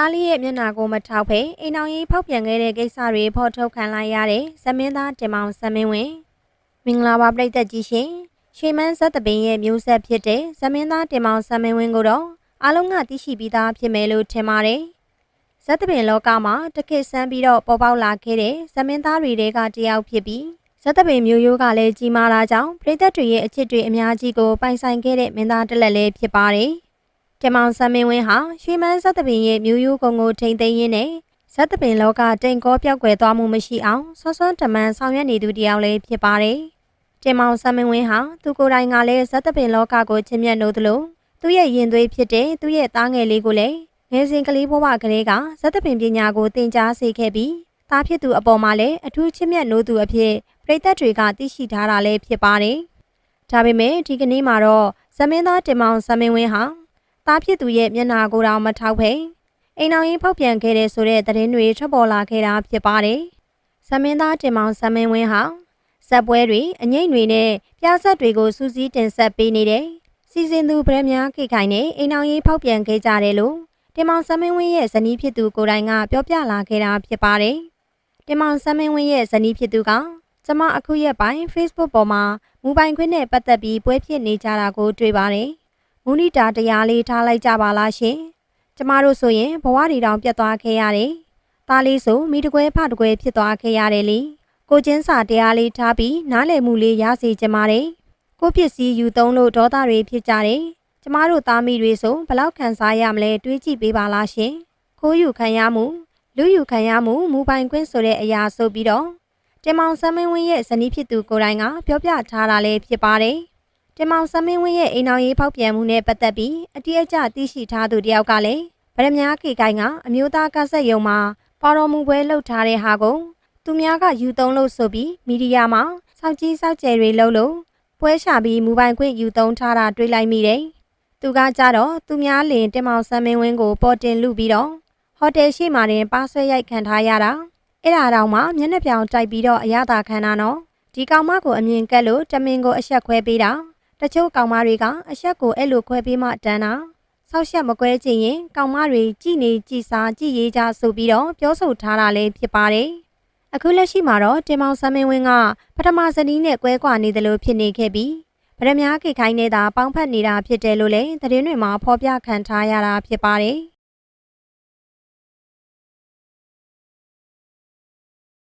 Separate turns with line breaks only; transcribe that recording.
သားလေးရဲ့မျက်နှာကိုမထောက်ဖဲအိမ်အောင်ရေးဖောက်ပြန်ခဲ့တဲ့ကိစ္စတွေဖော်ထုတ်ခံလိုက်ရတဲ့ဇမင်းသားတင်မောင်ဇမင်းဝင်မင်္ဂလာပါပရိသတ်ကြီးရှင်ရွှေမန်းဇက်တပင်ရဲ့မျိုးဆက်ဖြစ်တဲ့ဇမင်းသားတင်မောင်ဇမင်းဝင်ကိုတော့အားလုံးကသိရှိပြီးသားဖြစ်မယ်လို့ထင်ပါတယ်ဇက်တပင်လောကမှာတခေတ်ဆန်းပြီးတော့ပေါ်ပေါက်လာခဲ့တဲ့ဇမင်းသားတွေတဲကတယောက်ဖြစ်ပြီးဇက်တပင်မျိုးရိုးကလည်းကြီးမားတာကြောင့်ပရိသတ်တွေရဲ့အချစ်တွေအများကြီးကိုပိုင်ဆိုင်ခဲ့တဲ့မင်းသားတစ်လက်လည်းဖြစ်ပါတယ်။ တင်မောင်ဆမ်းမင်းဝင်းဟာရွှေမန်းဇက်တပင်ရဲ့မျိုးရိုးကုံကိုထိမ့်သိမ်းရင်းနဲ့ဇက်တပင်လောကတိမ်ကောပြောက်ွယ်သွားမှုမရှိအောင်ဆွဆွတမန်ဆောင်ရွက်နေသူတစ်ယောက်လည်းဖြစ်ပါတယ်။တင်မောင်ဆမ်းမင်းဝင်းဟာသူကိုယ်တိုင်ကလည်းဇက်တပင်လောကကိုချစ်မြတ်လို့သလိုသူ့ရဲ့ရင်သွေးဖြစ်တဲ့သူ့ရဲ့သားငယ်လေးကိုလည်းငယ်စဉ်ကလေးဘဝကလေးကဇက်တပင်ပညာကိုသင်ကြားစေခဲ့ပြီးသားဖြစ်သူအပေါ်မှာလည်းအထူးချစ်မြတ်လို့သူအဖြစ်ပြည်သက်တွေကသိရှိထားတာလည်းဖြစ်ပါတယ်။ဒါပေမဲ့ဒီကနေ့မှာတော့ဇမင်းသားတင်မောင်ဆမ်းမင်းဝင်းဟာ သားဖြစ်သူရဲ့မျက်နှာကိုယ်တော်မထောက်ဖဲအိမ်အောင်ရင်ဖောက်ပြန်ခဲ့တဲ့ဆိုတဲ့သတင်းတွေထွက်ပေါ်လာခဲ့တာဖြစ်ပါတယ်။ဇမင်းသားတင်မောင်ဇမင်းဝင်းဟာဇက်ပွဲတွေအငိမ့်တွေနဲ့ပြားဆက်တွေကိုစူးစီးတင်ဆက်ပေးနေတဲ့စီစဉ်သူဗရမ ्या ခိခိုင်နဲ့အိမ်အောင်ရင်ဖောက်ပြန်ခဲ့ကြတယ်လို့တင်မောင်ဇမင်းဝင်းရဲ့ဇနီးဖြစ်သူကိုယ်တိုင်ကပြောပြလာခဲ့တာဖြစ်ပါတယ်။တင်မောင်ဇမင်းဝင်းရဲ့ဇနီးဖြစ်သူကကျမအခုရက်ပိုင်း Facebook ပေါ်မှာမူပိုင်ခွင့်နဲ့ပတ်သက်ပြီးပွဲဖြစ်နေကြတာကိုတွေ့ပါတယ်။ မူနီတာတရားလေးထားလိုက်ကြပါလားရှင်။ကျမတို့ဆိုရင်ဘဝတွေတောင်ပြတ်သွားခဲ့ရတယ်။သားလေးဆိုမိတကွဲဖတကွဲဖြစ်သွားခဲ့ရတယ်လေ။ကိုချင်းစာတရားလေးထားပြီးနားလည်မှုလေးရစေချင်ပါတယ်။ကိုပစ္စည်းယူသုံးလို့ဒေါသတွေဖြစ်ကြတယ်။ကျမတို့သားမိတွေဆိုဘလောက်ခံစားရမလဲတွေးကြည့်ပေးပါလားရှင်။ခိုးယူခံရမှုလူယူခံရမှုမူပိုင်ခွင့်ဆိုတဲ့အရာဆိုပြီးတော့တင်မောင်ဆမ်းမင်းဝင်းရဲ့ဇနီးဖြစ်သူကိုယ်တိုင်ကပြောပြထားတာလည်းဖြစ်ပါတယ်။ တင်မောင်ဆမင်းဝင်းရဲ့အိမ်တော်ရေးဖောက်ပြန်မှုနဲ့ပတ်သက်ပြီးအတိအကျသိရှိထားသူတယောက်ကလည်းဗရမ ्या ခေကိုင်ကအမျိုးသားကဆက်ယုံမှာပေါ်တော်မူပွဲလှုပ်ထားတဲ့ဟာကိုသူများကယူသုံးလို့ဆိုပြီးမီဒီယာမှာစောက်ကြီးစောက်ကျယ်တွေလှုပ်လို့ပွဲရှာပြီးမူပိုင်ခွင့်ယူသုံးထားတာတွေ့လိုက်မိတယ်။သူကကြတော့သူများလင်တင်မောင်ဆမင်းဝင်းကိုပေါ်တင်လူပြီးတော့ဟိုတယ်ရှိမှတင်ပါဆွဲရိုက်ခံထားရတာအဲ့ဒါတောင်မှမျက်နှာပြောင်တိုက်ပြီးတော့အရသာခံတာနော်ဒီကောင်မကိုအမြင်ကက်လို့တမင်ကိုအဆက်ခွဲပေးတာ တချို့ကောင်မတွေကအဆက်ကိုအဲ့လိုခွဲပေးမှတန်းတာဆောက်ရှက်မကွဲချင်ရင်ကောင်မတွေကြည်နေကြည်စားကြည်ရေးကြဆိုပြီးတော့ပြောဆိုထားတာလည်းဖြစ်ပါတယ်အခုလက်ရှိမှာတော့တင်မောင်ဆမ်းမင်းဝင်းကပထမဇနီးနဲ့ကွဲကွာနေတယ်လို့ဖြစ်နေခဲ့ပြီးဗရမ ्या ခိခိုင်းနေတာပေါင်းဖက်နေတာဖြစ်တယ်လို့လည်းသတင်းတွေမှာဖော်ပြခံထားရတာဖြစ်ပါတယ်